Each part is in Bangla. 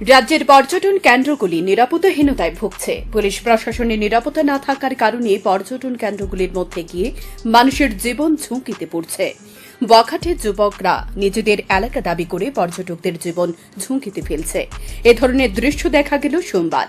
রাজ্যের পর্যটন কেন্দ্রগুলি নিরাপত্তাহীনতায় ভুগছে। পুলিশ প্রশাসনের নিরাপত্তা না থাকার কারণে পর্যটন কেন্দ্রগুলির মধ্যে গিয়ে মানুষের জীবন ঝুঁকিতে পড়ছে। বখাটে যুবকরা নিজেদের এলাকা দাবি করে পর্যটকদের জীবন ঝুঁকিতে ফেলছে। এ ধরনের দৃশ্য দেখা গেল সোমবার।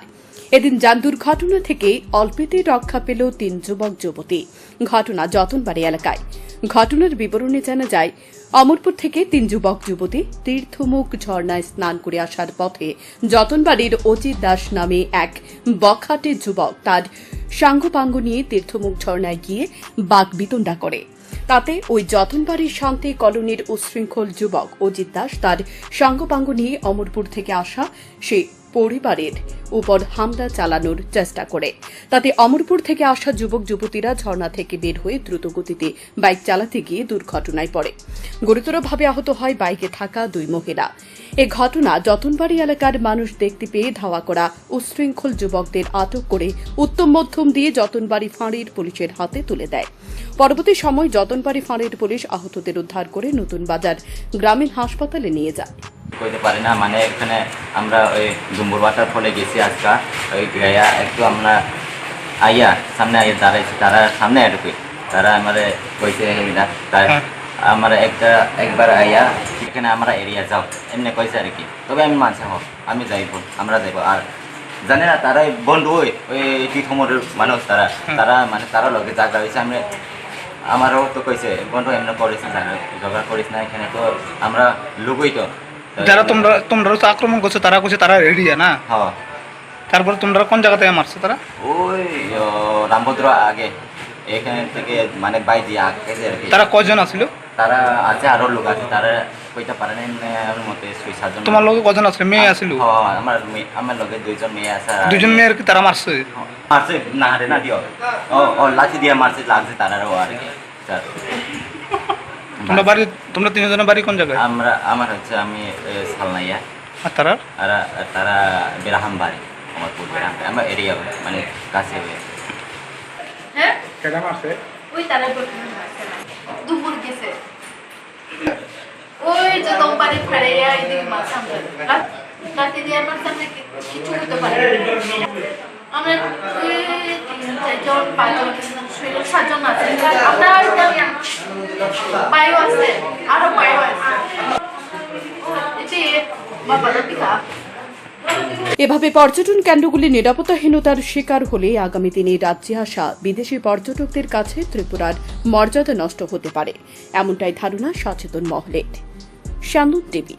এদিন যান দুর্ঘটনা থেকে অল্পেতে রক্ষা পেল তিন যুবক যুবতী ঘটনা যতনবাড়ি এলাকায়। ঘটনার বিবরণে জানা যায়, অমরপুর থেকে তিন যুবক, যুবতী তীর্থমুখ ঝর্ণায় স্নান করে আসার পথে যতনবাড়ির অজিত দাস নামে এক বখাটে যুবক তার সাঙ্গপাঙ্গ নিয়ে তীর্থমুখ ঝর্ণায় গিয়ে বাঘ বিতণ্ডা করে। তাতে ওই যতনবাড়ির শান্তি কলোনির উশৃঙ্খল যুবক অজিত দাস তার সাঙ্গপাঙ্গ নিয়ে অমরপুর থেকে আসা সেই পরিবারের উপর হামলা চালানোর চেষ্টা করে। তাতে অমরপুর থেকে আসা যুবক, যুবতীরা ঝর্ণা থেকে বের হয়ে দ্রুত গতিতে বাইক চালাতে গিয়ে দুর্ঘটনায় পড়ে। গুরুতরভাবে আহত হয় বাইকে থাকা দুই মহিলা। এ ঘটনা যতনবাড়ি এলাকার মানুষ দেখতে পেয়ে ধাওয়া করা উশৃঙ্খল যুবকদের আটক করে উত্তম মধ্যম দিয়ে যতনবাড়ি ফাঁড়ির পুলিশের হাতে তুলে দেয়। পরবর্তী সময় যতনবাড়ি ফাঁড়ির পুলিশ আহতদের উদ্ধার করে নতুন বাজার গ্রামীণ হাসপাতালে নিয়ে যায়। কইতে পারি না। মানে এখানে আমরা ওই ডুম্বুর বাটার ফলে গেছি আজকা। ওই গায়া একটু আমরা আইয়া সামনে আইয়া দাঁড়াইছি। তারা সামনে ঢুকে। তারা আমারে কইছে হেমিনা তাই হ্যাঁ। আমার একটা একবার আইয়া এখানে আমরা এরিয়া যাও। এমনি কইছে আর কি তবে আমি মানছি হোক আমি যাইব আমরা যাইব। আর জানে না তারা বন্ধু ওই ওই তীর্থমর মানুষ তারা। তারা মানে তারা লগে জায়গা হয়েছে আমি আমারও তো কইছে বন্ধু এমনি করিস না ঝগড়া করিস না। এখানে তো আমরা লুকই তো। যারা তোমরা তোমরা তো আক্রমণ করছ তারা করছে তারা এরিয়া না? হ্যাঁ। তারপরে তোমরা কোন জায়গা থেকে মারছো তারা? ওই রামভদ্র আগে। এখান থেকে মানে বাই দিয়ে আগে তারা কজন আছিল? তারা আছে আরও লোক আছে। তারা কইতে পারে না আমার মতে ছয় সাতজন তোমার লগে কজন আছিল মেয়ে আছিল? হ্যাঁ আমার আমার লগে দুইজন মেয়ে আছে। দুজন মেয়ের কি তারা মারছে? মারছে না হারে না দিও। ও ও লাঠি দিয়ে মারছে লাগছে তারারও আর কি। তোমরা বাড়ি তোমরা তিনজনের বাড়ি কোন জায়গায়? আমরা আমার হচ্ছে আমি সালনাইয়া। আর তারা? আর তারা বেরাহাম বাড়ি আমার পুর বেরাহাম আমরা এরিয়া মানে কাছে হ্যাঁ? কেডা মারছে ওই তারা দুপুর গেছে। ওই যে দমপাড়ি ফেরে এদিকে মাছ আমরা রাতে দিয়ে আমার সামনে কিছু হতে পারে আমরা ওই তিন চারজন পাঁচজন ছয়জন সাতজন আছে আমরা একটা বায়ু আছে আরও বায়ু আছে ও, এটি বাবা দিকা এভাবে পর্যটন কেন্দ্রগুলি নিরাপত্তাহীনতার শিকার হলে আগামী দিনে রাজ্যে আসা বিদেশি পর্যটকদের কাছে ত্রিপুরার মর্যাদা নষ্ট হতে পারে। এমনটাই ধারণা সচেতন মহলের। শ্যামল দেবী।